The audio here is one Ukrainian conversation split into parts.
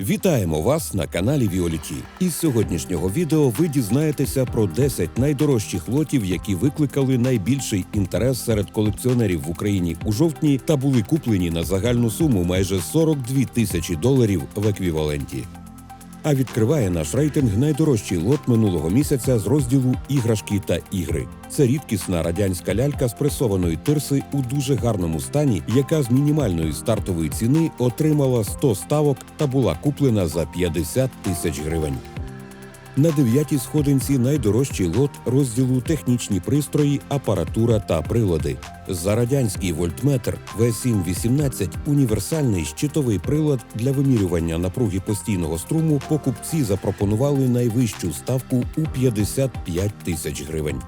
Вітаємо вас на каналі Віоліті. Із сьогоднішнього відео ви дізнаєтеся про 10 найдорожчих лотів, які викликали найбільший інтерес серед колекціонерів в Україні у жовтні та були куплені на загальну суму майже 42 тисячі доларів в еквіваленті. А відкриває наш рейтинг найдорожчий лот минулого місяця з розділу іграшки та ігри. Це рідкісна радянська лялька з пресованої тирси у дуже гарному стані, яка з мінімальної стартової ціни отримала 100 ставок та була куплена за 50 тисяч гривень. На дев'ятій сходинці найдорожчий лот розділу технічні пристрої, апаратура та прилади. За радянський вольтметр В718 універсальний щитовий прилад для вимірювання напруги постійного струму покупці запропонували найвищу ставку у 55 тисяч гривень.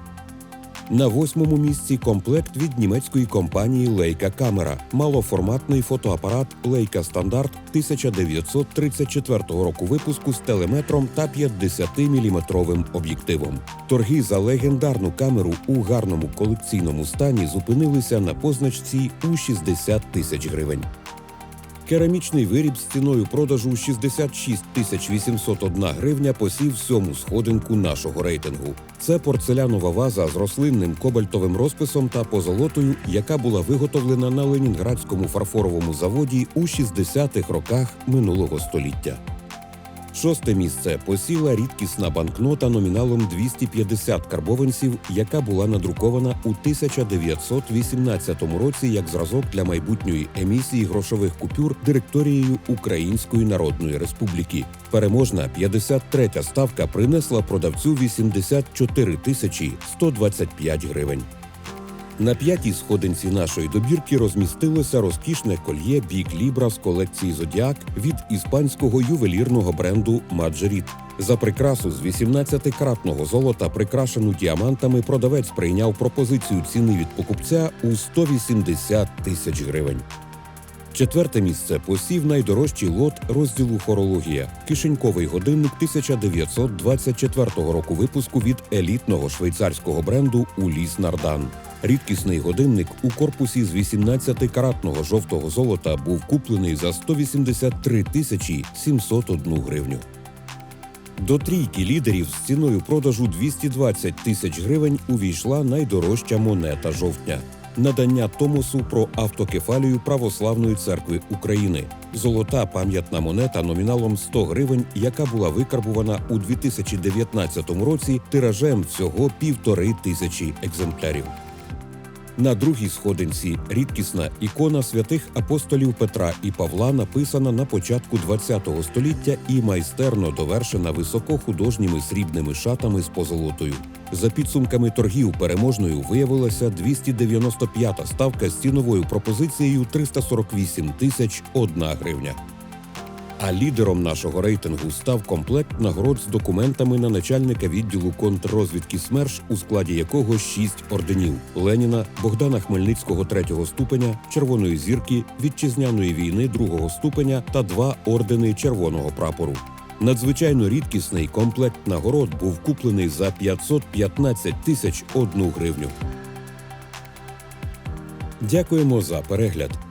На восьмому місці комплект від німецької компанії Leica Camera. малоформатний фотоапарат Leica Стандарт 1934 року випуску з телеметром та 50-мм об'єктивом. Торги за легендарну камеру у гарному колекційному стані зупинилися на позначці у 60 тисяч гривень. Керамічний виріб з ціною продажу 66 тисяч 801 гривня посів сьому сходинку нашого рейтингу. Це порцелянова ваза з рослинним кобальтовим розписом та позолотою, яка була виготовлена на Ленінградському фарфоровому заводі у 60-х роках минулого століття. Шосте місце посіла рідкісна банкнота номіналом 250 карбованців, яка була надрукована у 1918 році як зразок для майбутньої емісії грошових купюр директорією Української Народної Республіки. Переможна 53-я ставка принесла продавцю 84 тисячі 125 гривень. На п'ятій сходинці нашої добірки розмістилося розкішне кольє Бік Лібра з колекції Зодіак від іспанського ювелірного бренду Маджеріт. За прикрасу з 18-кратного золота, прикрашену діамантами, продавець прийняв пропозицію ціни від покупця у 180 тисяч гривень. Четверте місце посів найдорожчий лот розділу хорологія кишеньковий годинник 1924 року випуску від елітного швейцарського бренду Уліс Нардан. Рідкісний годинник у корпусі з 18-каратного жовтого золота був куплений за 183 тисячі 701 гривню. До трійки лідерів з ціною продажу 220 тисяч гривень увійшла найдорожча монета жовтня. Надання Томосу про автокефалію Православної церкви України. Золота пам'ятна монета номіналом 100 гривень, яка була викарбувана у 2019 році тиражем всього півтори тисячі екземплярів. На другій сходинці рідкісна ікона святих апостолів Петра і Павла написана на початку ХХ століття і майстерно довершена високохудожніми срібними шатами з позолотою. За підсумками торгів переможною виявилася 295-та ставка з ціновою пропозицією 348 тисяч 1 гривня. А лідером нашого рейтингу став комплект нагород з документами на начальника відділу контррозвідки СМЕРШ, у складі якого шість орденів Леніна, Богдана Хмельницького третього ступеня, Червоної зірки, вітчизняної війни другого ступеня та два ордени Червоного прапору. Надзвичайно рідкісний комплект нагород був куплений за 515 тисяч одну гривню. Дякуємо за перегляд.